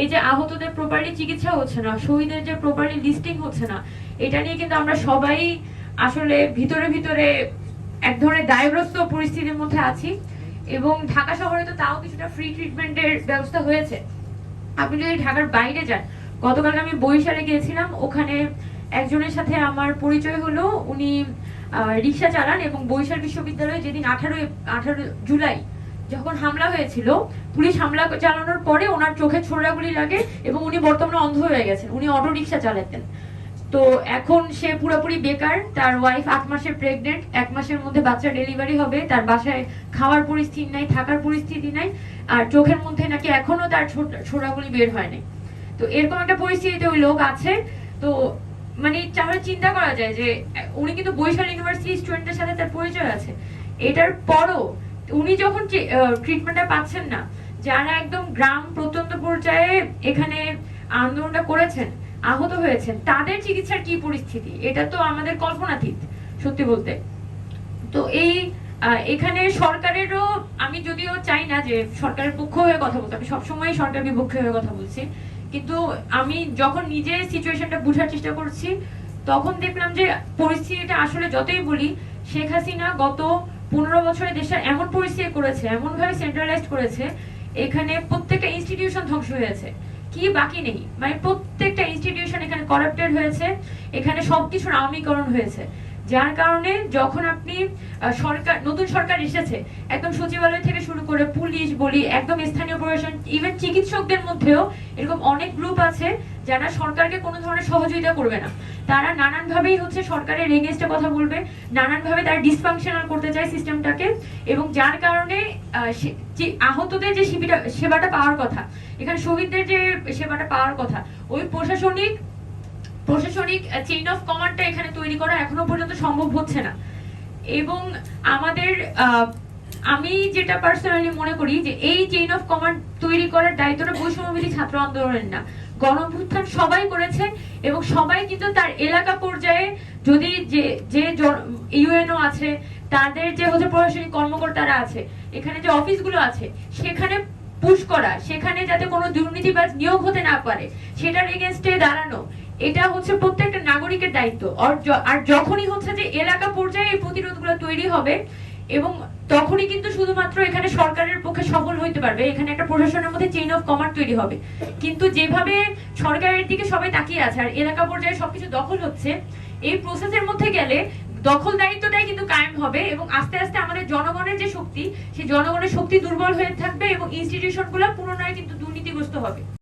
এই যে আহতদের প্রপারলি চিকিৎসা হচ্ছে না, শহীদের যে প্রপারলি লিস্টিং হচ্ছে না, এটা নিয়ে কিন্তু আমরা সবাই আসলে ভিতরে ভিতরে এক ধরনের দায়গ্রস্ত পরিস্থিতির মধ্যে আছি এবং ঢাকা শহরে তো তাও কিছুটা ফ্রি ট্রিটমেন্টের ব্যবস্থা হয়েছে। আপনি যদি ঢাকার বাইরে যান, গতকাল আমি বরিশালে গিয়েছিলাম, ওখানে একজনের সাথে আমার পরিচয় হলো, উনি রিক্সা চালান এবং বরিশাল বিশ্ববিদ্যালয়ে যেদিন আঠারোই, আঠারো জুলাই যখন হামলা হয়েছিল, পুলিশ হামলা চালানোর পরে ওনার চোখে ছোড়াগুলি লাগে এবং উনি বর্তমানে অন্ধ হয়ে গেছেন। উনি অটো রিক্সা চালাতেন। তো এখন সে পুরোপুরি বেকার, তার ওয়াইফ আট মাসের প্রেগনেন্ট এক মাসের মধ্যে বাচ্চা ডেলিভারি হবে, তার বাসায় খাওয়ার পরিস্থিতি নাই, থাকার পরিস্থিতি নাই, আর চোখের মধ্যে নাকি এখনও তার ছোড়াগুলি বের হয় নাই। তো এরকম একটা পরিস্থিতিতে ওই লোক আছে। তো মানে তাহলে চিন্তা করা যায় যে উনি কিন্তু বরিশাল ইউনিভার্সিটি স্টুডেন্টের সাথে তার পরিচয় আছে। এটার পরও উনি যখন ট্রিটমেন্টটা পাচ্ছেন না, যারা একদম গ্রাম প্রত্যন্ত পর্যায়ে এখানে আন্দোলনটা করেছেন, আহত হয়েছেন, তাদের চিকিৎসার কি পরিস্থিতি? এটা তো আমাদের কল্পনাতীত, সত্যি বলতে। তো এই এখানে সরকারেরও, আমি যদিও চাই না যে সরকারের পক্ষ হয়ে কথা বলতে, আমি সবসময় সরকার বিপক্ষে হয়ে কথা বলছি। কিন্তু আমি যখন নিজে সিচুয়েশনটা বোঝার চেষ্টা করছি, তখন দেখলাম যে পরিস্থিতিটা আসলে যতই বলি, শেখ হাসিনা গত পনেরো বছরে দেশের এমন পরিস্থিতি করেছে এমন ভাবে সেন্ট্রালাইজড করেছে, এখানে প্রত্যেকটা ইনস্টিটিউশন ধ্বংস হয়েছে কি বাকি নেই? মানে প্রত্যেকটা ইনস্টিটিউশন এখানে করাপ্টেড হয়েছে, এখানে সবকিছুর আওয়ামীকরণ হয়েছে। যার কারণে যখন আপনি সরকার, নতুন সরকার এসেছে, একদম সচিবালয় থেকে শুরু করে পুলিশ, বলি, একদম স্থানীয় প্রশাসন ইভেন চিকিৎসকদের মধ্যেও এরকম অনেক গ্রুপ আছে যারা সরকারকে কোনো ধরনের সহযোগিতা করবে না, তারা নানানভাবেই হচ্ছে সরকারের এগেনস্টে কথা বলবে, নানানভাবে তারা ডিসফাংশনাল করতে চায় সিস্টেমটাকে এবং যার কারণে যে আহতদের যে সেবাটা সেবাটা পাওয়ার কথা, এখানে শহীদদের যে সেবাটা পাওয়ার কথা, ওই প্রশাসনিক প্রশাসনিক চেইন অফ কমান্ডটা এখানে তৈরি করা এখনও পর্যন্ত সম্ভব হচ্ছে না। এবং আমাদের আমি যেটা পার্সোনালি মনে করি যে এই চেইন অফ কমান্ড তৈরি করার দায়িত্বটা বৈষম্যবিধি ছাত্র আন্দোলনের না। গণভ্যুত্থান সবাই করেছে এবং সবাই কিন্তু তার এলাকা পর্যায়ে যদি যে যে ইউএনও আছে, তাদের যে হচ্ছে প্রশাসনিক কর্মকর্তারা আছে, এখানে যে অফিসগুলো আছে, সেখানে পুশ করা, সেখানে যাতে কোনো দুর্নীতিবাজ নিয়োগ হতে না পারে, সেটার এগেনস্টে দাঁড়ানো, এটা হচ্ছে প্রত্যেকটা নাগরিকের দায়িত্ব। আর যখনই হচ্ছে যে এলাকা পর্যায়ে এই প্রতিরোধগুলো তৈরি হবে এবং তখনই কিন্তু শুধুমাত্র এখানে সরকারের পক্ষে সফল হইতে পারবে। এখানে একটা প্রশাসনের মধ্যে চেইন অফ কমান্ড তৈরি হবে। কিন্তু যেভাবে সরকারের দিকে সবাই তাকিয়ে আছে আর এলাকা পর্যায়ে সবকিছু দখল হচ্ছে, এই প্রসেসের মধ্যে গেলে দখল দায়িত্বটাই কিন্তু কায়েম হবে এবং আস্তে আস্তে আমাদের জনগণের যে শক্তি, সেই জনগণের শক্তি দুর্বল হয়ে থাকবে এবং ইনস্টিটিউশনগুলো পুনরায় কিন্তু দুর্নীতিগ্রস্ত হবে।